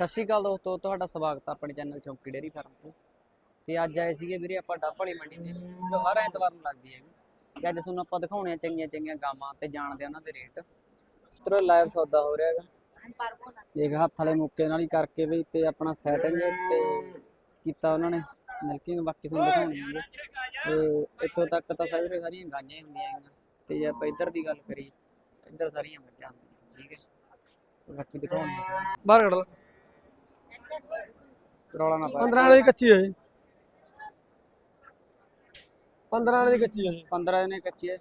ਸਤਿ ਸ਼੍ਰੀ ਅਕਾਲ ਦੋਸਤੋ, ਤੁਹਾਡਾ ਸਵਾਗਤ ਹੈ ਆਪਣੇ ਚੈਨਲ ਚੌਕੀ ਡੇਰੀ ਫਾਰਮ ਤੇ। ਤੇ ਅੱਜ ਆਏ ਸੀਗੇ ਵੀਰੇ ਆਪਾਂ ਡੱਬ ਮੰਡੀ ਤੇ, ਜੋ ਹਰ ਐਤਵਾਰ ਨੂੰ ਲੱਗਦੀ ਹੈਗੀ। ਤੇ ਅੱਜ ਤੁਹਾਨੂੰ ਆਪਾਂ ਦਿਖਾਉਣੇ ਆ ਚੰਗੀਆਂ ਚੰਗੀਆਂ ਗਾਵਾਂ ਤੇ ਜਾਣਦੇ ਉਹਨਾਂ ਦੇ ਰੇਟ। ਇਸ ਲਾਈਵ ਸੌਦਾ ਹੋ ਰਿਹਾ ਹੈਗਾ। ਦੇਖ, ਹੱਥ ਵਾਲੇ ਮੁੱਕੇ ਨਾਲ ਹੀ ਕਰਕੇ ਵੀ ਤੇ ਆਪਣਾ ਸੈਟਿੰਗ ਤੇ ਕੀਤਾ ਉਹਨਾਂ ਨੇ ਮਿਲਕਿੰਗ ਬਾਕੀ ਤੁਹਾਨੂੰ ਦਿਖਾਉਣੇ ਆਂਗੇ ਤੇ ਇੱਥੋਂ ਤੱਕ ਤਾਂ ਸਾਰੇ ਸਾਰੀਆਂ ਗਾਈਆਂ ਹੀ ਹੁੰਦੀਆਂ ਹੈਗੀਆਂ। ਤੇ ਜੇ ਆਪਾਂ ਇੱਧਰ ਦੀ ਗੱਲ ਕਰੀਏ, ਇੱਧਰ ਸਾਰੀਆਂ ਮੱਝਾਂ ਹੁੰਦੀਆਂ, ਠੀਕ ਹੈ। ਬਾਕੀ ਦਿਖਾਉਣੇ ਆ। ਬਾਹਰ ਕੱਢ ਲਾ ਰੌਲਾ ਨਾ ਪਾ। 15 ਵਾਲੀ ਦੀ ਕੱਚੀ ਹੈ ਜੀ। 15 ਵਾਲੀ ਦੀ ਕੱਚੀ ਹੈ ਜੀ। 15 ਦਿਨੇ ਕੱਚੀ ਹੈ।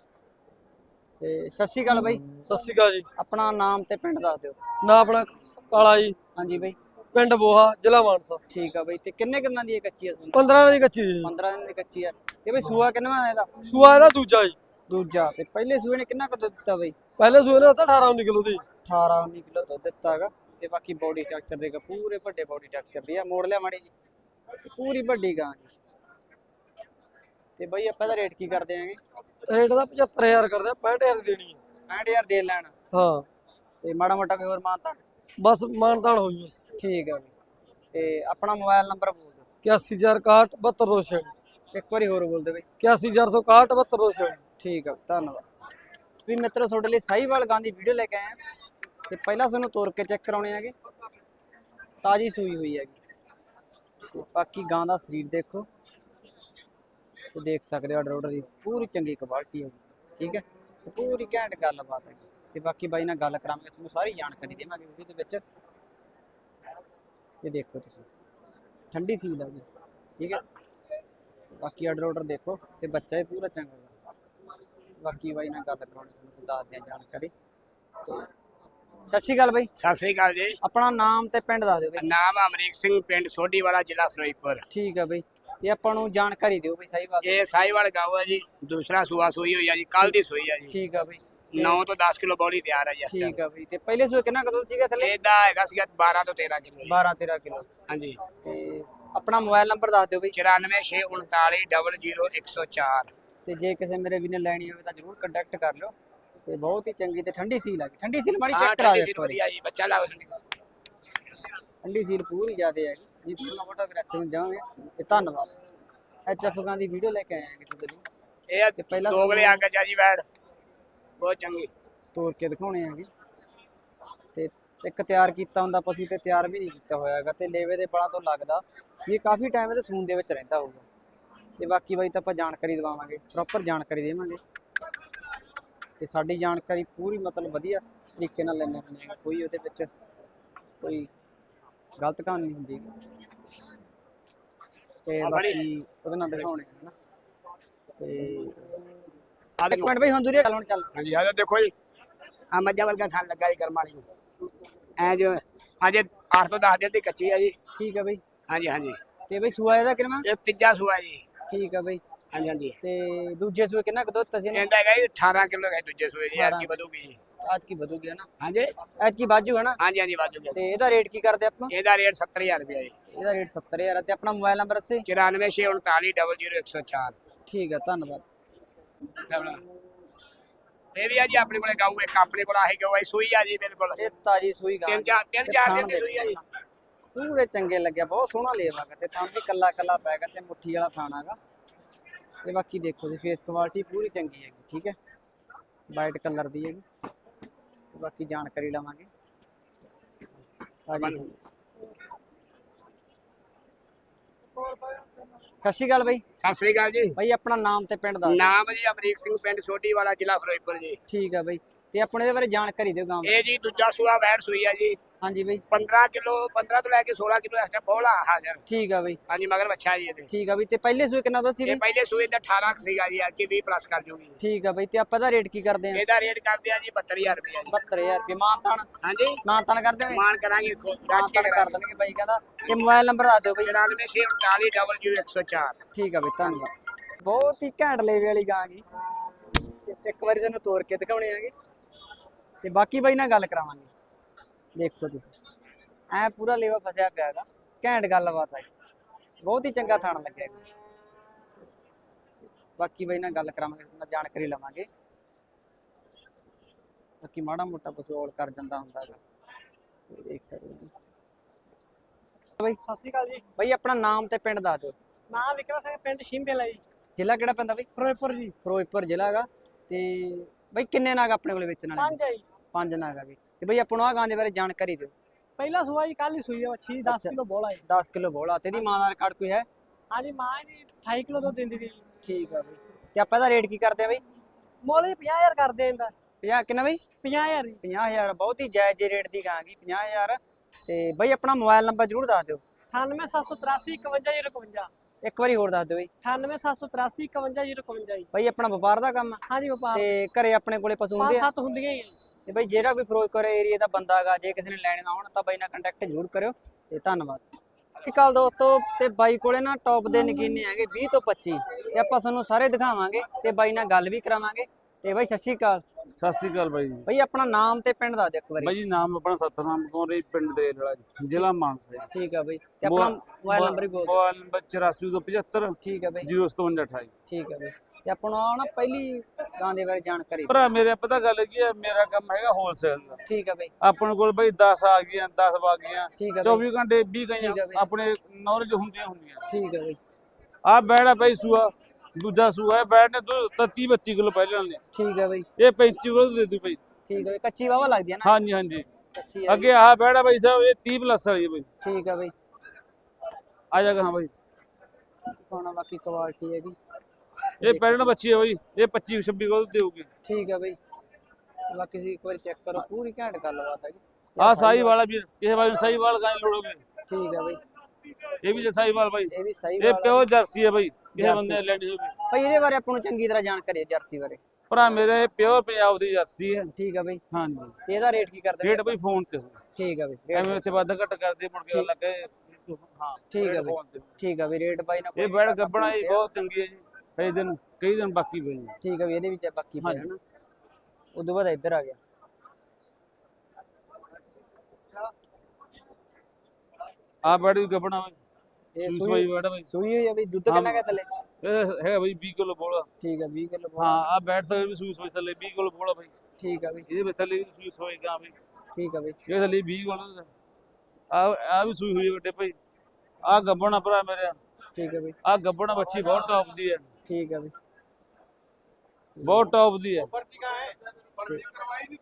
ਤੇ ਸਤਿ ਸ਼੍ਰੀ ਅਕਾਲ ਬਾਈ। ਸਤਿ ਸ਼੍ਰੀ ਅਕਾਲ ਜੀ। ਆਪਣਾ ਨਾਮ ਤੇ ਪਿੰਡ ਦੱਸ ਦਿਓ। ਨਾ ਆਪਣਾ ਕਾਲਾ ਜੀ। ਹਾਂਜੀ ਬਾਈ। ਪਿੰਡ ਬੋਹਾ ਜ਼ਿਲ੍ਹਾ ਮਾਨਸਾ। ਠੀਕ ਆ ਬਾਈ। ਤੇ ਕਿੰਨੇ ਕਿੰਨਾਂ ਦੀ ਇਹ ਕੱਚੀ ਹੈ ਸੁਣ 15 ਵਾਲੀ ਦੀ ਕੱਚੀ ਜੀ। 15 ਦਿਨ ਦੀ ਕੱਚੀ ਹੈ। ਤੇ ਬਾਈ ਸੂਆ ਕਿੰਨਾ ਇਹਦਾ? ਸੂਆ ਇਹਦਾ ਦੂਜਾ ਜੀ। ਦੂਜਾ। ਤੇ ਪਹਿਲੇ ਸੂਏ ਨੇ ਕਿੰਨਾ ਕੁ ਦਿੱਤਾ ਬਾਈ? ਪਹਿਲੇ ਸੂਏ ਨੇ ਤਾਂ 18 19 ਕਿਲੋ ਦੀ। 18 19 ਕਿਲੋ ਦੁੱਧ ਦਿੱਤਾ ਹੈਗਾ। ਤੇ ਬਾਕੀ ਬੋਡੀ ਸਟਰਕਚਰ ਦੇਖੋ ਪੂਰੇ ਵੱਡੇ ਬੋਡੀ ਸਟਰਕਚਰ ਦੀ ਆ ਮੋੜ ਲਿਆ ਮਾੜੀ ਜੀ। ਪੂਰੀ ਵੱਡੀ ਗਾਂ ਜੀ। ਤੇ ਬਾਈ ਆਪਾਂ ਇਹਦਾ ਰੇਟ ਕੀ ਕਰਦੇ ਆਂਗੇ ਰੇਟ ਦਾ 75000 ਕਰਦੇ ਆ 65000 ਦੀ ਦੇਣੀ ਹੈ 65000 ਦੇ ਲੈਣ। ਹਾਂ। ਤੇ ਮਾੜਾ ਮੋਟਾ ਕੋਈ ਹੋਰ ਮਾਨਤਾ ਬਸ ਮਾਨਤਾਨ ਹੋਈ ਬਸ। ਠੀਕ ਹੈ ਤੇ ਆਪਣਾ ਮੋਬਾਈਲ ਨੰਬਰ ਬੋਲ ਦਿਓ। 81061 72206 ਇੱਕ ਵਾਰੀ ਹੋਰ ਬੋਲ ਦਿਓ ਬਾਈ। 81461 72206 ਠੀਕ ਆ ਧੰਨਵਾਦ। ਵੀ ਮਿੱਤਰੋ ਤੁਹਾਡੇ ਲਈ ਸਾਹੀਵਾਲ ਗਾਂ ਦੀ ਵੀਡੀਓ ਲੈ ਕੇ ਆਏ ਆ। ਤੇ ਪਹਿਲਾਂ ਤੁਹਾਨੂੰ ਤੋੜ ਕੇ ਚੈੱਕ ਕਰਾਉਣੇ ਹੈਗੇ। ਤਾਜੀ ਸੂਈ ਹੋਈ ਹੈਗੀ। ਤੇ ਬਾਕੀ ਗਾਂ ਦਾ ਸਰੀਰ ਦੇਖੋ। ਤੇ ਦੇਖ ਸਕਦੇ ਹੋ ਆਰਡਰ ਦੀ ਪੂਰੀ ਚੰਗੀ ਕੁਆਲਿਟੀ ਹੈਗੀ। ਠੀਕ ਹੈ? ਪੂਰੀ ਘੈਂਟ ਗੱਲਬਾਤ ਹੈਗੀ। ਤੇ ਬਾਕੀ ਬਾਈ ਨਾਲ ਗੱਲ ਕਰਾਂਗੇ, ਤੁਹਾਨੂੰ ਸਾਰੀ ਜਾਣਕਾਰੀ ਦੇਵਾਂਗੇ ਵੀਡੀਓ ਦੇ ਵਿੱਚ। ਇਹ ਦੇਖੋ ਤੁਸੀਂ। ਠੰਡੀ ਸੀਲ ਹੈਗੀ ਠੀਕ ਹੈ? ਬਾਕੀ ਆਰਡਰ ਆਰਡਰ ਦੇਖੋ। ਤੇ ਬੱਚਾ ਵੀ ਪੂਰਾ ਚੰਗਾ ਗਾ। ਬਾਕੀ ਬਾਈ ਨਾਲ ਗੱਲ ਕਰਾਉਣੀ ਤੁਹਾਨੂੰ ਦੱਸਦੇ ਆ ਜਾਣਕਾਰੀ। ਤੇ ਸਤਿ ਸ਼੍ਰੀ ਅਕਾਲ ਬਾਈ। ਸਤਿ ਸ੍ਰੀ ਅਕਾਲ ਜੀ। ਆਪਣਾ ਨਾਮ ਤੇ ਪਿੰਡ ਦੱਸ ਦਿਓ ਬਾਈ। ਨਾਮ ਅਮਰੀਕ ਸਿੰਘ ਪਿੰਡ ਸੋਢੀ ਵਾਲਾ ਜ਼ਿਲ੍ਹਾ ਫਿਰੋਜ਼ਪੁਰ। ਠੀਕ ਆ ਬਾਈ। ਤੇ ਆਪਾਂ ਨੂੰ ਜਾਣਕਾਰੀ ਦਿਓ ਬਾਈ ਬਾਤ ਇਹ ਸਾਈਵਾਲ ਗਾਉ ਹੈ ਜੀ। ਦੂਸਰਾ ਸੂਆ ਸੂਈ ਹੋਈ ਹੈ ਜੀ ਕੱਲ ਦੀ ਸੂਈ ਹੈ ਜੀ। ਠੀਕ ਆ ਬਾਈ। 9 ਤੋਂ 10 ਕਿਲੋ ਬੋਡੀ ਤਿਆਰ ਹੈ ਜੀ ਇਸ ਠੀਕ ਆ ਬਾਈ। ਤੇ ਪਹਿਲੇ ਸੂਏ ਕਿੰਨਾ ਕਦੋਂ ਸੀਗਾ। ਥੱਲੇ? ਇਹਦਾ ਹੈਗਾ ਸੀਗਾ 12 ਤੋਂ 13 ਕਿਲੋ ਜੀ। 12 13 ਕਿਲੋ। ਹਾਂਜੀ। ਤੇ ਆਪਣਾ ਮੋਬਾਈਲ ਨੰਬਰ ਦੱਸ ਦਿਓ ਬਾਈ। 9469400104 ਤੇ ਜੇ ਕਿਸੇ ਮੇਰੇ ਵੀ ਨੇ ਲੈਣੀ ਹੋਵੇ ਤਾਂ ਜਰੂਰ ਕੰਟੈਕਟ ਕਰ ਲਿਓ। ਤੇ ਬਹੁਤ ਹੀ ਚੰਗੀ ਤੇ ਠੰਡੀ ਸੀਲ ਹੈਗੀ ਠੰਡੀ ਸੀਲ ਮਾੜੀ ਚੈੱਕ ਕਰਾ ਸੀ ਇੱਕ ਵਾਰੀ। ਵਧੀਆ ਜੀ ਬੱਚਾ ਲਾਓ ਜੀ ਠੰਡੀ ਸੀਲ ਪੂਰੀ ਜ਼ਿਆਦੇ ਹੈਗੀ ਜੀ ਤੁਹਾਨੂੰ ਫੋਟੋ ਅਗਰੈਸਿਵ ਜਾਵਾਂਗੇ ਤੇ ਧੰਨਵਾਦ। ਐਚ ਐਫ ਗਾਂ ਦੀ ਵੀਡੀਓ ਲੈ ਕੇ ਆਏ ਹਾਂ ਕਿਸੇ ਲਈ ਇਹ ਤੇ ਪਹਿਲਾਂ ਦੋਗਲੇ ਅੰਗ ਚ ਆ ਜੀ ਵੈੜ ਬਹੁਤ ਚੰਗੀ। ਤੋੜ ਕੇ ਦਿਖਾਉਣੇ ਹੈਗੇ ਤੇ ਇੱਕ ਤਿਆਰ ਕੀਤਾ ਹੁੰਦਾ ਪਸ਼ੂ ਤੇ ਤਿਆਰ ਵੀ ਨਹੀਂ ਕੀਤਾ ਹੋਇਆ ਹੈਗਾ। ਤੇ ਲੇਵੇ ਦੇ ਬਲਾਂ ਤੋਂ ਲੱਗਦਾ ਇਹ ਕਾਫੀ ਟਾਈਮ ਇਹਦੇ ਸੂਨ ਦੇ ਵਿੱਚ ਰਹਿੰਦਾ ਹੋਊਗਾ। ਤੇ ਬਾਕੀ ਬਾਈ ਤਾਂ ਆਪਾਂ ਜਾਣਕਾਰੀ ਦਵਾਵਾਂਗੇ ਪ੍ਰੋਪਰ ਜਾਣਕਾਰੀ ਦੇਵਾਂਗੇ। ਤੇ ਸਾਡੀ ਜਾਣਕਾਰੀ ਪੂਰੀ ਮਤਲਬ ਵਧੀਆ ਤਰੀਕੇ ਨਾਲ ਲੈਣੇ ਹੁੰਦੇ ਹੈਗੇ ਕੋਈ ਉਹਦੇ ਵਿੱਚ ਕੋਈ ਗਲਤ ਕਹਾਣੀ ਨਹੀਂ ਹੁੰਦੀ। ਤੇ ਆ ਬਾਕੀ ਉਹਦੇ ਨਾਲ ਦਿਖਾਉਣੇ ਹੈ ਨਾ ਤੇ ਆ ਇੱਕ ਦੇਖੋ ਮਿੰਟ ਬਈ ਹੁਣ ਦੂਰੀ ਚੱਲ ਹੁਣ ਚੱਲ। ਹਾਂਜੀ ਆ ਦੇਖੋ ਜੀ। ਆ ਮੱਝਾਂ ਵਰਗਾ ਖਾਣ ਲੱਗਾ ਜੀ ਕਰਮ ਵਾਲੀ। ਨੂੰ ਐ ਜੋ ਅੱਜ 8 ਤੋਂ 10 ਦਿਨ ਦੀ ਕੱਚੀ ਹੈ ਜੀ। ਠੀਕ ਹੈ ਬਈ। ਹਾਂਜੀ ਹਾਂਜੀ। ਤੇ ਬਈ ਸੂਆ ਇਹਦਾ ਕਿੰਨਾ? ਇਹ ਤੀਜਾ ਸੂਆ ਜੀ। ਠੀਕ ਆ ਬਈ। ਹਾਂਜੀ ਹਾਂਜੀ। ਤੇ ਦੂਜੇ ਸੂਏ ਕਿੰਨਾ ਕੁ ਦੁੱਧ ਤਸੀਂ ਨੇ? ਇਹਦਾ ਹੈਗਾ ਜੀ 18 ਕਿਲੋ ਹੈ ਦੂਜੇ ਸੂਏ ਜੀ 18 ਅੱਜ ਕੀ ਵਧੂਗੀ ਜੀ। ਅੱਜ ਕੀ ਵਧੂ ਗਿਆ ਨਾ? ਹਾਂਜੀ। ਅੱਜ ਕੀ ਬਾਜੂ ਹੈ ਨਾ? ਹਾਂਜੀ ਹਾਂਜੀ ਵਾਜੂ ਗਿਆ ਤੇ ਇਹਦਾ ਰੇਟ ਕੀ ਕਰਦੇ ਆਪਾਂ? ਇਹਦਾ ਰੇਟ 70000 ਰੁਪਏ ਜੀ। ਇਹਦਾ ਰੇਟ 70000 ਹੈ ਤੇ ਆਪਣਾ ਮੋਬਾਈਲ ਨੰਬਰ ਦੱਸੋ ਜੀ। 9469400104 ਠੀਕ ਆ ਧੰਨਵਾਦ। ਇਹ ਵੀ ਆ ਜੀ ਆਪਣੇ ਕੋਲੇ ਗਾਉ ਇੱਕ ਆਪਣੇ ਕੋਲ ਆਹੀ ਗਾਉ ਆਈ ਸੂਈ ਆ ਜੀ ਬਿਲਕੁਲ। ਇਹ ਤਾਜੀ ਸੂਈ ਗਾਂ ਤਿੰਨ ਚਾਰ ਤਿੰਨ ਚਾਰ ਦਿਨ ਦੀ ਸੂਈ ਆ ਜੀ। ਪੂਰੇ ਚੰਗੇ ਲੱਗਿਆ ਬਹੁਤ ਸੋਹਣਾ ਲੇਵਾ ਤੇ ਥਣ ਵੀ ਕੱਲਾ ਕੱਲਾ ਪੈ ਗਿਆ ਤੇ ਮੁੱਠੀ ਵਾਲਾ ਥਾਣਾਗਾ ਤੇ ਬਾਕੀ ਦੇਖੋ ਜੀ ਫੇਸ ਕੁਆਲਿਟੀ ਪੂਰੀ ਚੰਗੀ ਹੈਗੀ ਠੀਕ ਹੈ? ਵਾਈਟ ਕਲਰ ਦੀ ਹੈਗੀ। ਬਾਕੀ ਜਾਣਕਾਰੀ ਲਵਾਂਗੇ। ਸਤਿ ਸ਼੍ਰੀ ਅਕਾਲ ਬਾਈ। ਸਤਿ ਸ੍ਰੀ ਅਕਾਲ ਜੀ। ਬਾਈ ਆਪਣਾ ਨਾਮ ਤੇ ਪਿੰਡ ਦਿਓ। ਨਾਮ ਜੀ ਅਮਰੀਕ ਸਿੰਘ ਪਿੰਡ ਸੋਢੀ ਵਾਲਾ ਜ਼ਿਲ੍ਹਾ ਫਿਰੋਜ਼ਪੁਰ ਜੀ। ਠੀਕ ਆ ਬਾਈ। ਤੇ ਆਪਣੇ ਦੇ ਬਾਰੇ ਜਾਣਕਾਰੀ ਦਿਓ ਗਾਂ ਇਹ ਜੀ ਦੂਜਾ ਸੂਆ ਵੈੜ ਸੂਈ ਆ ਜੀ। ਹਾਂਜੀ ਬਾਈ। 15 ਕਿਲੋ 15 ਤੋਂ ਲੈ ਕੇ 16 ਕਿਲੋ ਇਸ ਟਾਈਮ ਬੋਲਾ ਹਾਜ਼ਰ। ਠੀਕ ਆ ਬਾਈ। ਹਾਂਜੀ ਮਗਰ ਬੱਚਾ ਜੀ ਇਹਦੇ। ਠੀਕ ਆ ਬਾਈ ਤੇ ਪਹਿਲੇ ਸੂਏ ਕਿੰਨਾ ਦੋ ਸੀ ਇਹ ਪਹਿਲੇ ਸੂਏ ਦਾ 18 ਕੁ ਸੀਗਾ ਜੀ ਅੱਜ 20 ਪਲੱਸ ਕਰ ਜੂਗੀ। ਠੀਕ ਆ ਬਾਈ ਤੇ ਆਪਾਂ ਦਾ ਰੇਟ ਕੀ ਕਰਦੇ ਆ? ਇਹਦਾ ਰੇਟ ਕਰਦੇ ਆ ਜੀ 72000 ਰੁਪਏ ਜੀ। 72000 ਰੁਪਏ। ਮਾਨਤਾਨ ਹਾਂਜੀ। ਮਾਨਤਾਨ ਕਰ ਦਿਓਗੇ ਮਾਨ ਕਰਾਂਗੇ ਮਾਨਤਾਨ ਕਰ ਦੇਣਗੇ ਬਾਈ ਕਹਿੰਦਾ। ਤੇ ਮੋਬਾਈਲ ਨੰਬਰ ਆ ਦਿਓ ਬਾਈ। 9469400104 ਠੀਕ ਆ ਬਾਈ ਧੰਨਵਾਦ। ਬਹੁਤ ਹੀ ਘੈਂਟ ਲੇਵੇ ਵਾਲੀ ਗਾਂ ਗੀ ਤੇ ਇੱਕ ਵਾਰੀ ਤੁਹਾਨੂੰ ਤੋੜ ਕੇ ਦਿਖਾਉਣੇ ਆਗੇ। ਤੇ ਬਾਕੀ ਬਾਈ ਨਾਲ ਗੱਲ ਕਰਾਵਾਂਗੇ। ਦੇਖੋ ਤੁਸੀਂ। ਐ ਪੂਰਾ ਲੇਵਾ ਫਸਿਆ ਪਿਆ ਹੈਗਾ। ਘੈਂਟ ਗੱਲਬਾਤ ਹੈ। ਬਹੁਤ ਹੀ ਚੰਗਾ ਥਾਣ ਲੱਗਿਆ। ਬਾਕੀ ਬਾਈ ਨਾਲ ਗੱਲ ਕਰਾਵਾਂਗੇ ਉਹਨਾਂ ਜਾਣਕਾਰੀ ਲਵਾਂਗੇ। ਬਾਕੀ ਮਾੜਾ ਮੋਟਾ ਪਸ਼ੂ ਔਲ ਕਰ ਜਾਂਦਾ ਹੁੰਦਾ ਹੈਗਾ। ਤੇ ਦੇਖ ਸਕਦੇ ਹੋ। ਬਾਈ ਸਤਿ ਸ਼੍ਰੀ ਅਕਾਲ ਜੀ। ਬਾਈ ਆਪਣਾ ਨਾਮ ਤੇ ਪਿੰਡ ਦੱਸ ਦਿਓ। ਨਾਮ ਵਿਕਰਮ ਸਿੰਘ ਪਿੰਡ ਸ਼ਿੰਬੇਲਾ ਜੀ। ਜ਼ਿਲ੍ਹਾ ਕਿਹੜਾ ਪੈਂਦਾ ਬਾਈ? ਫਿਰੋਜ਼ਪੁਰ ਜੀ। ਫਿਰੋਜ਼ਪੁਰ ਜ਼ਿਲ੍ਹਾ ਹੈਗਾ। ਤੇ ਬਾਈ ਕਿੰਨੇ ਨਾਗ ਆਪਣੇ ਕੋਲੇ ਵੇਚਣ ਵਾਲੇ ਪੰਜ ਆ ਜੀ। ਪੰਜ ਨਾਗ ਆ ਵੀ ਤੇ ਬਾਈ ਆਪਾਂ ਨੂੰ ਆ ਗਾਂ ਦੇ ਬਾਰੇ ਜਾਣਕਾਰੀ ਦਿਓ। ਪਹਿਲਾ ਸੂਆ ਜੀ ਕੱਲ ਹੀ ਸੂਈ ਹੈ ਮੱਛੀ 10 ਅੱਛਾ। ਕਿਲੋ ਬੋਲਾ ਜੀ 10 ਕਿਲੋ ਬੋਲਾ ਤੇ ਇਹਦੀ ਮਾਂ ਦਾ ਰਿਕਾਰਡ ਕੋਈ ਹੈ? ਹਾਂਜੀ ਮਾਂ ਜੀ 28 ਕਿਲੋ ਦੁੱਧ ਦਿੰਦੀ ਦੀ ਠੀਕ ਆ ਬਾਈ। ਤੇ ਆਪਾਂ ਇਹਦਾ ਰੇਟ ਕੀ ਕਰਦੇ ਆ ਬਾਈ? ਮੁੱਲ ਜੀ 50000 ਕਰਦੇ ਇਹਦਾ। 50 ਕਿੰਨਾ ਬਾਈ? 50000 ਜੀ। 50000 ਬਹੁਤ ਹੀ ਜਾਇਜ਼ ਰੇਟ ਦੀ ਗਾਂ ਗੀ 50000 ਤੇ ਬਾਈ ਆਪਣਾ ਮੋਬਾਈਲ ਨੰਬਰ ਜ਼ਰੂਰ ਦੱਸ ਦਿਓ। 98783 51051 ਇੱਕ ਵਾਰੀ ਹੋਰ ਦੱਸ ਦਿਓ ਬਾਈ। 98783 51051 ਜੀ। ਬਾਈ ਆਪਣਾ ਵਪਾਰ ਦਾ ਕੰਮ ਆ। ਹਾਂਜੀ ਵਪਾਰ। ਤੇ ਘਰੇ ਆਪਣੇ ਕੋਲੇ ਪਸ਼ੂ ਹੁੰਦੇ ਆ? ਸੱਤ ਹੁੰਦੀਆਂ ਹੀ ਆ। ਤੇ ਬਾਈ ਜਿਹੜਾ ਕੋਈ ਫਿਰੋਜ਼ਪੁਰ ਏਰੀਆ ਦਾ ਬੰਦਾ ਹੈਗਾ ਜੇ ਕਿਸੇ ਨੇ ਲੈਣਾ ਹੋਣ ਤਾਂ ਬਾਈ ਨਾਲ ਕੰਟੈਕਟ ਜ਼ਰੂਰ ਕਰਿਓ ਤੇ ਧੰਨਵਾਦ। ਇਕਾਲ ਦੋਸਤੋ ਤੇ ਬਾਈ ਕੋਲੇ ਨਾ ਟੌਪ ਦੇ ਨਗੀਨੇ ਹੈਗੇ 20 ਤੋਂ 25 ਤੇ ਆਪਾਂ ਤੁਹਾਨੂੰ ਸਾਰੇ ਦਿਖਾਵਾਂਗੇ ਤੇ ਬਾਈ ਨਾਲ ਗੱਲ ਵੀ ਕਰਾਵਾਂਗੇ। ਤੇ ਬਾਈ ਸਤਿ ਸ਼੍ਰੀ ਅਕਾਲ। ਸਤਿ ਸ਼੍ਰੀ ਅਕਾਲ ਬਾਈ ਜੀ। ਬਾਈ ਆਪਣਾ ਨਾਮ ਤੇ ਪਿੰਡ ਦੱਸ ਦਿਓ ਇੱਕ ਵਾਰੀ। ਬਾਈ ਜੀ ਨਾਮ ਆਪਣਾ ਸਤਨਾਮ ਕੌਰ ਜੀ ਪਿੰਡ ਦੇ ਵਾਲਾ ਜੀ ਜ਼ਿਲ੍ਹਾ ਮਾਨਸਾ ਜੀ। ਠੀਕ ਆ ਬਾਈ। ਤੇ ਆਪਣਾ ਮੋਬਾਈਲ ਨੰਬਰ ਵੀ ਬੋਲ ਦਿਓ। ਮੋਬਾਈਲ ਨੰਬਰ 8475 ਠੀਕ ਆ ਬਾਈ। 05728 ਠੀਕ ਆ ਬਾਈ। ਤੇ ਆਪਾਂ ਨੂੰ ਪਹਿਲੀ ਗਾਂ ਦੇ ਬਾਰੇ ਜਾਣਕਾਰੀ। ਭਰਾ ਮੇਰੇ ਪਤਾ ਗੱਲ ਕੀ ਹੈ? ਮੇਰਾ ਕੰਮ ਹੈਗਾ ਹੋਲਸੇਲ ਦਾ। ਠੀਕ ਆ ਬਾਈ। ਆਪਣੇ ਕੋਲ ਬਾਈ 10 ਆ ਗਈਆਂ 10 ਆ ਗਈਆਂ ਠੀਕ ਆ ਬਾਈ। 24 ਘੰਟੇ 20 ਠੀਕ ਆ ਗਈਆਂ ਬਾਈ। ਆਪਣੇ ਨੌਲੇਜ ਹੁੰਦੀਆਂ ਹੁੰਦੀਆਂ। ਠੀਕ ਆ ਬਾਈ। ਆ ਬੈੜਾ ਬਾਈ ਸੂਆ ਦੂਜਾ ਸੂਆ ਬੈੜ ਨੇ ਦੁੱਧ ਤਾਂ 30 32 ਕਿਲੋ ਪਹਿਲਾਂ ਨੇ। ਠੀਕ ਆ ਬਾਈ। ਇਹ 35 ਕਿਲੋ ਦੇ ਦੂ ਬਾਈ। ਠੀਕ ਆ ਬਾਈ ਕੱਚੀ ਵਾਵਾ ਲੱਗਦੀ ਆ ਨਾ। ਹਾਂਜੀ ਹਾਂਜੀ। ਕੱਚੀ ਆ ਅੱਗੇ ਆਹ ਬੈੜਾ ਬਾਈ ਸਾਹਿਬ ਇਹ 30 ਪਲੱਸ ਵਾਲੀ ਹੈ ਬਾਈ। ਠੀਕ ਆ ਬਾਈ। ਆ ਜਾਗਾ ਹਾਂ ਬਾਈ। ਸੋਨਾ ਬਾਕੀ ਕੁਆਲਿਟੀ ਹੈਗੀ। ਇਹ ਪੈੜਨ ਬੱਚੀ ਹੈ ਬਾਈ ਇਹ 25 26 ਕਿਲੋ ਦੇਊਗੀ। ਠੀਕ ਆ ਬਾਈ। ਬਾਕੀ ਸੀ ਇੱਕ ਵਾਰੀ ਚੈੱਕ ਕਰੋ ਪੂਰੀ ਘੈਂਟ ਗੱਲਬਾਤ ਹੈਗੀ ਆ ਸਾਈ ਵਾਲਾ ਵੀ ਕਿਸੇ ਵਾਰ ਸਾਈ ਵਾਲ ਗਾਂ ਲੋੜੋਗੇ ਠੀਕ ਆ ਬਾਈ। ਇਹ ਵੀ ਜੇ ਸਾਈ ਵਾਲ ਬਾਈ। ਇਹ ਵੀ ਸਹੀ ਇਹ ਵਾਲਾ ਪਿਓ ਜਰਸੀ ਹੈ ਬਾਈ ਕਿਸੇ ਜਰਸੀ। ਬੰਦੇ ਨੇ ਲੈਣੀ ਹੋਵੇ। ਭਾਈ ਇਹਦੇ ਬਾਰੇ ਆਪਾਂ ਨੂੰ ਚੰਗੀ ਤਰ੍ਹਾਂ ਜਾਣਕਾਰੀ ਹੈ ਜਰਸੀ ਬਾਰੇ। ਭਰਾ ਮੇਰੇ ਪਿਓ ਪੰਜਾਬ ਦੀ ਜਰਸੀ ਹੈ ਠੀਕ ਆ ਬਾਈ। ਹਾਂਜੀ। ਤੇ ਇਹਦਾ ਰੇਟ ਕੀ ਕਰਦੇ ਰੇਟ ਬਾਈ ਫੋਨ ਤੇ ਠੀਕ ਆ ਬਾਈ ਐਵੇਂ ਉੱਥੇ ਵੱਧ ਘੱਟ ਕਰਦੇ ਮੁੜ ਕੇ ਲੱਗੇ। ਹਾਂ ਠੀਕ ਹੈ ਬਾਈ। ਠੀਕ ਆ ਬਾਈ ਰੇਟ ਬਾਈ ਨਾ ਇਹ ਬੈੜ ਗੱਬਣਾ ਜੀ ਬਹੁਤ ਚੰਗੀ ਹੈ ਜੀ। ਕਈ ਦਿਨ ਕਈ ਦਿਨ ਬਾਕੀ ਹੈ। ਠੀਕ ਆ ਬਾਈ ਇਹਦੇ ਵਿੱਚ ਆ ਬਾਕੀ ਪਿਆ ਹਾਂਜੀ। ਹਨਾ? ਉਦੋਂ ਬਾਅਦ ਇੱਧਰ ਆ ਗਿਆ। ਆ ਬੈੜ ਵੀ ਗੱਬਣਾ ਇਹ ਸੂਈ ਸੂਈ ਸੂਈ ਬੈੜ ਬਾਈ ਸੂਈ ਹੋਈ ਆ ਬਾਈ ਦੁੱਧ ਹਾਂ। ਕਿੰਨਾ ਕਾ ਥੱਲੇ? ਇਹ ਹੈਗਾ ਬਾਈ 20 ਕਿਲੋ ਬੋਲਾ। ਠੀਕ ਆ 20 ਕਿਲੋ ਹਾਂ ਆ ਬੈੜ ਤੇ ਵੀ ਸੂਈ ਸੂਈ ਥੱਲੇ 20 ਕਿਲੋ ਬੋਲਾ ਬਾਈ। ਠੀਕ ਆ ਬਾਈ। ਇਹਦੇ ਵਿੱਚ ਥੱਲੇ ਵੀ ਸੂਈ ਸੂਈ ਗਾਂ ਬਾਈ। ਠੀਕ ਆ ਬਾਈ। ਇਹ ਥੱਲੇ 20 ਕਿਲੋ ਆ ਆ ਵੀ ਸੂਈ ਹੋਈ ਹੈ ਵੱਡੇ ਭਾਈ। ਆ ਗੱਬਣਾ ਭਰਾ ਮੇਰੇ। ਠੀਕ ਆ ਬਾਈ। ਆ ਗੱਬਣਾ ਬੱਚੀ ਬਹੁਤ ਟੌਪ ਦੀ ਹੈ ਠੀਕ ਆ ਬਾਈ ਬਹੁਤ ਟੌਪ ਦੀ ਹੈ?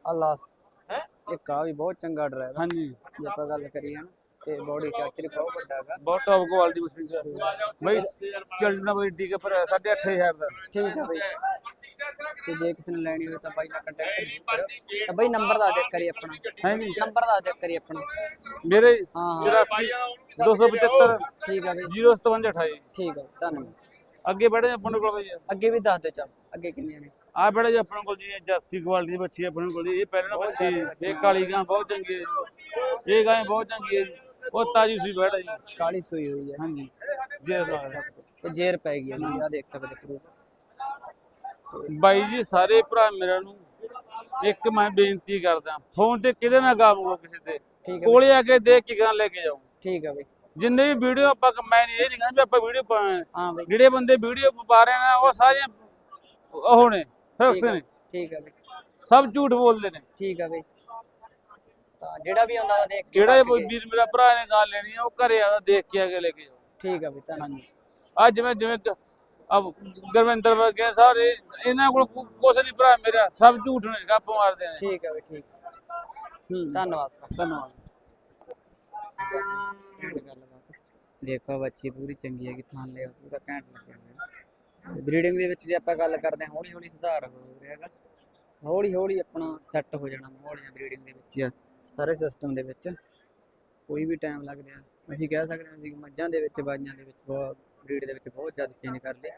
ਆ ਲਾਸਟ ਇੱਕ ਆ ਵੀ ਬਹੁਤ ਚੰਗਾ ਡਰਾਈਵਰ ਹਾਂਜੀ। ਜੇ ਆਪਾਂ ਗੱਲ ਕਰੀਏ ਨਾ ਤੇ ਬੋਡੀ ਸਟਰਕਚਰ ਬਹੁਤ ਵੱਡਾ ਹੈਗਾ। ਬਹੁਤ ਟੌਪ ਕੁਆਲਿਟੀ ਮਸ਼ੀਨ ਹੈ ਬਈ ਚੱਲਣਾ ਬਈ ਠੀਕ ਹੈ ਪਰ 8500 ਦਾ। ਠੀਕ ਆ ਬਾਈ। ਤੇ ਜੇ ਕਿਸੇ ਨੇ ਲੈਣੀ ਹੋਵੇ ਤਾਂ ਬਾਈ ਨਾਲ ਕੰਟੈਕਟ ਕਰਿਓ। ਤਾਂ ਬਾਈ ਨੰਬਰ ਦਾ ਦੇ ਕਰੀ ਆਪਣਾ। ਹੈ ਜੀ ਨੰਬਰ ਦਾ ਦੇ ਕਰੀ ਆਪਣਾ। ਮੇਰੇ ਹਾਂ 84 275 ਠੀਕ ਆ ਬਾਈ। 05728 ਠੀਕ ਆ ਧੰਨਵਾਦ। ਅੱਗੇ ਬੜੇ ਆਪਣੇ ਕੋਲ ਬਈ ਅੱਗੇ ਵੀ ਦੱਸ ਦਿਓ ਚੱਲ ਅੱਗੇ ਕਿੰਨੀਆਂ ਨੇ? ਆ ਬੜੇ ਜੀ ਆਪਣੇ ਕੋਲ ਜੀ ਜਰਸੀ ਕੁਆਲਿਟੀ ਦੀ ਬੱਚੀ ਆਪਣੇ ਕੋਲ ਜੀ। ਇਹ ਪਹਿਲਾਂ ਬੱਚੀ ਇਹ ਕਾਲੀ ਗਾਂ ਬਹੁਤ ਚੰਗੀ ਹੈ ਜੀ। ਇਹ ਗਾਂ ਬਹੁਤ ਚੰਗੀ ਹੈ ਜੀ। ਉਹ ਤਾਜੀ ਸੂਈ ਬੈਠਾ ਜੀ। ਕਾਲੀ ਸੂਈ ਹੋਈ ਹੈ ਹਾਂਜੀ। ਜੇ ਲਾ ਤੇ ਜੇਰ ਪੈ ਗਈ ਹੈ ਆ ਦੇਖ ਸਕਦੇ ਪ੍ਰੂਫ। ਬਾਈ ਜੀ ਸਾਰੇ ਭਰਾ ਮੇਰਾ ਨੂੰ ਇੱਕ ਮੈਂ ਬੇਨਤੀ ਕਰਦਾ ਫੋਨ ਤੇ ਕਿਹਦੇ ਨਾਲ ਗੱਲ ਕਰੋ ਕਿਸੇ ਤੇ? ਕੋਲੇ ਆ ਕੇ ਦੇਖ ਕੇ ਗਾਂ ਲੈ ਕੇ ਜਾਓ ਠੀਕ ਹੈ ਬਾਈ। ਜਿੰਨੇ ਵੀ ਵੀਡੀਓ ਆਪਾਂ ਮੈਂ ਇਹ ਨਹੀਂ ਕਹਿੰਦਾ ਆਪਾਂ ਵੀਡੀਓ ਹਾਂ ਬਾਈ। ਜਿਹੜੇ ਬੰਦੇ ਵੀਡੀਓ ਪਾ ਰਹੇ ਨੇ ਉਹ ਸਾਰੇ ਉਹ ਨੇ ਫਿਕਸ ਨੇ। ਠੀਕ ਹੈ ਬਾਈ। ਸਭ ਝੂਠ ਬੋਲਦੇ ਨੇ। ਠੀਕ ਹੈ ਬਾਈ। ਤਾਂ ਜਿਹੜਾ ਵੀ ਆਉਂਦਾ ਦੇਖ ਕੇ ਜਿਹੜਾ। ਵੀਰ ਮੇਰਾ ਭਰਾ ਨੇ ਗੱਲ ਲੈਣੀ ਆ ਉਹ ਘਰੇ ਆ ਦੇਖ ਕੇ ਆ ਕੇ ਲੈ ਕੇ ਜਾਓ। ਠੀਕ ਹੈ ਬਾਈ ਧੰਨਵਾਦ ਹਾਂਜੀ। ਅੱਜ ਜਿਵੇਂ ਜਿਵੇਂ ਅਬ ਗੁਰਵਿੰਦਰ ਵਰਗੇ ਸਾਰੇ ਇਹਨਾਂ ਕੋਲ ਕੁਛ ਨਹੀਂ ਭਰਾ ਮੇਰਾ ਸਭ ਝੂਠ ਨੇ ਗੱਪ ਮਾਰਦੇ ਨੇ। ਠੀਕ ਹੈ ਬਾਈ ਠੀਕ ਹੂੰ। ਧੰਨਵਾਦ। ਧੰਨਵਾਦ। ਦੇਖੋ ਬੱਚੀ ਪੂਰੀ ਚੰਗੀ ਹੈਗੀ, ਥਾਂ ਲਿਆ, ਪੂਰਾ ਘੈਂਟ ਲੱਗਿਆ ਹੋਇਆ। ਬਰੀਡਿੰਗ ਦੇ ਵਿੱਚ ਜੇ ਆਪਾਂ ਗੱਲ ਕਰਦੇ ਹਾਂ ਹੌਲੀ ਹੌਲੀ ਸੁਧਾਰ ਹੋ ਰਿਹਾ ਹੈਗਾ। ਹੌਲੀ ਹੌਲੀ ਆਪਣਾ ਸੈੱਟ ਹੋ ਜਾਣਾ ਮਾਹੌਲ ਜਾਂ ਬਰੀਡਿੰਗ ਦੇ ਵਿੱਚ ਸਾਰੇ ਸਿਸਟਮ ਦੇ ਵਿੱਚ। ਕੋਈ ਵੀ ਟਾਈਮ ਲੱਗ ਰਿਹਾ, ਅਸੀਂ ਕਹਿ ਸਕਦੇ ਹਾਂ ਜੀ ਮੱਝਾਂ ਦੇ ਵਿੱਚ, ਬਾਈਆਂ ਦੇ ਵਿੱਚ ਬਹੁਤ ਬਰੀਡ ਦੇ ਵਿੱਚ ਬਹੁਤ ਜ਼ਿਆਦਾ ਚੇਂਜ ਕਰ ਲਿਆ।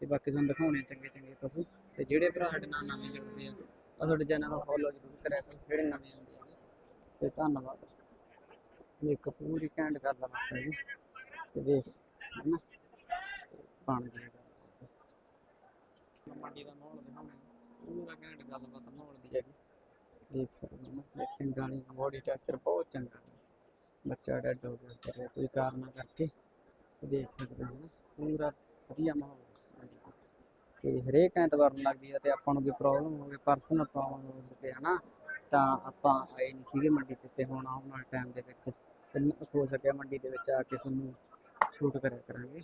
ਤੇ ਬਾਕੀ ਤੁਹਾਨੂੰ ਦਿਖਾਉਣੇ ਆ ਚੰਗੇ ਚੰਗੇ ਪਸ਼ੂ। ਤੇ ਜਿਹੜੇ ਭਰਾ ਸਾਡੇ ਨਾਲ ਨਵੇਂ ਜੁੜਦੇ ਆ ਉਹ ਸਾਡੇ ਚੈਨਲ ਨੂੰ ਫੋਲੋ ਜ਼ਰੂਰ ਕਰਿਆ ਕਰੋ, ਜਿਹੜੇ ਨਵੇਂ ਆਉਂਦੇ ਆ। ਤੇ ਧੰਨਵਾਦ। ਇੱਕ ਪੂਰੀ ਘੈਂਟ ਕਰ ਆ ਬਾਤ ਜੀ। ਤੇ ਦੇਖ ਹਨਾ ਤੇ ਬਣ ਜਾਏਗਾ। ਮੰਡੀ ਦਾ ਮਾਹੌਲ ਦਿਖਾਉਣਾ ਪੂਰਾ ਘੈਂਟ ਗੱਲਬਾਤ ਮਾਹੌਲ ਦੀ ਹੈਗੀ। ਦੇਖ ਸਕਦੇ ਹੋ ਨਾ ਮਿਕਸਿੰਗ ਗਾਣੀ ਬੋਡੀ ਟੈਕਚਰ ਬਹੁਤ ਚੰਗਾ ਹੈ। ਬੱਚਾ ਡੈਡ ਹੋ ਗਿਆ ਕਰਿਆ ਕੋਈ ਕਾਰਨ ਕਰਕੇ। ਤੇ ਦੇਖ ਸਕਦੇ ਹੋ ਨਾ ਪੂਰਾ ਵਧੀਆ ਮਾਹੌਲ ਹੈ ਮੰਡੀ ਦਾ। ਤੇ ਹਰੇਕ ਐਤਵਾਰ ਨੂੰ ਲੱਗਦੀ ਹੈ ਤੇ ਆਪਾਂ ਨੂੰ ਕੋਈ ਪ੍ਰੋਬਲਮ ਹੋਵੇ ਪਰਸਨਲ ਪ੍ਰੋਬਲਮ ਹੋਵੇ ਹਨਾ। ਤਾਂ ਆਪਾਂ ਆਏ ਨਹੀਂ ਸੀਗੇ ਮੰਡੀ ਤੇ ਤੇ ਹੁਣ ਆਉਣ ਵਾਲੇ ਟਾਈਮ ਦੇ ਵਿੱਚ ਜਿੰਨਾ ਕੁ ਹੋ ਸਕਿਆ ਮੰਡੀ ਦੇ ਵਿੱਚ ਆ ਕੇ ਤੁਹਾਨੂੰ ਸ਼ੂਟ ਕਰਿਆ ਕਰਾਂਗੇ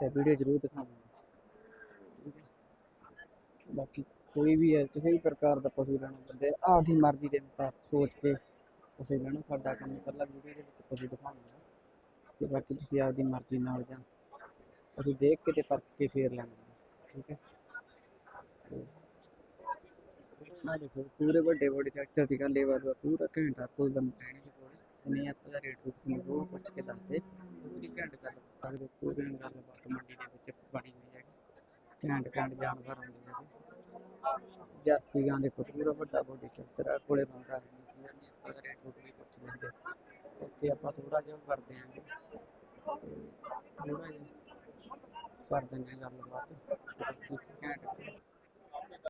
ਤੇ ਵੀਡੀਓ ਜ਼ਰੂਰ ਦਿਖਾਵਾਂਗੇ ਠੀਕ ਹੈ ਬਾਕੀ ਕੋਈ ਵੀ ਹੈ ਕਿਸੇ ਵੀ ਪ੍ਰਕਾਰ ਦਾ ਪਸ਼ੂ ਲੈਣਾ ਬੰਦੇ ਆਪਦੀ ਮਰਜ਼ੀ ਦੇ ਮੁਤਾਬਕ ਸੋਚ ਕੇ ਪਸ਼ੂ ਲੈਣਾ ਸਾਡਾ ਕੰਮ ਇਕੱਲਾ ਵੀਡੀਓ ਦੇ ਵਿੱਚ ਪਸ਼ੂ ਦਿਖਾਉਣਾ ਹੈ ਤੇ ਬਾਕੀ ਤੁਸੀਂ ਆਪਦੀ ਮਰਜ਼ੀ ਨਾਲ ਜਾਂ ਪਸ਼ੂ ਦੇਖ ਕੇ ਤੇ ਪਰਖ ਕੇ ਫੇਰ ਲੈਣਾ ਹੈ, ਠੀਕ ਹੈ ਤੇ ਆ ਦੇਖੋ ਪੂਰੇ ਵੱਡੇ ਵੱਡੇ ਟਰੈਕਟਰ ਦੀ ਗੱਲ ਲੇਵਰ ਦਾ ਪੂਰਾ ਘੰਟਾ ਕੋਈ ਬੰਦਾ ਹੈ ਨਹੀਂ ਸੀ ਕੋਲ ਤੇ ਨਹੀਂ ਆਪਾਂ ਦਾ ਰੇਟ ਰੂਟ ਨੂੰ ਜੋ ਪੁੱਛ ਕੇ ਦੱਸਦੇ ਪੂਰੀ ਘੰਟ ਗੱਲ ਸਕਦੇ ਪੂਰੀ ਗੱਲਬਾਤ ਮੰਡੀ ਦੇ ਵਿੱਚ ਬਣੀ ਹੋਈ ਹੈ ਘੰਟ ਘੰਟ ਜਾਨਵਰ ਆਉਂਦੇ ਹੈਗੇ। ਜਰਸੀ ਗਾਂ ਦੇ ਪੂਰਾ ਵੱਡਾ ਬੋਡੀ ਸਟਰਕਚਰ ਕੋਲੇ ਬੰਦਾ ਨਹੀਂ ਸੀ ਨਹੀਂ ਆਪਾਂ ਦਾ ਰੇਟ ਪੁੱਛ ਲੈਂਦੇ ਉੱਥੇ ਆਪਾਂ ਥੋੜਾ ਜਿਹਾ ਕਰਦੇ ਆਂਗੇ ਥੋੜਾ ਜਿਹਾ ਕਰ ਦਿੰਦੇ ਹਾਂ ਗੱਲਬਾਤ। ਘੈਂਟ।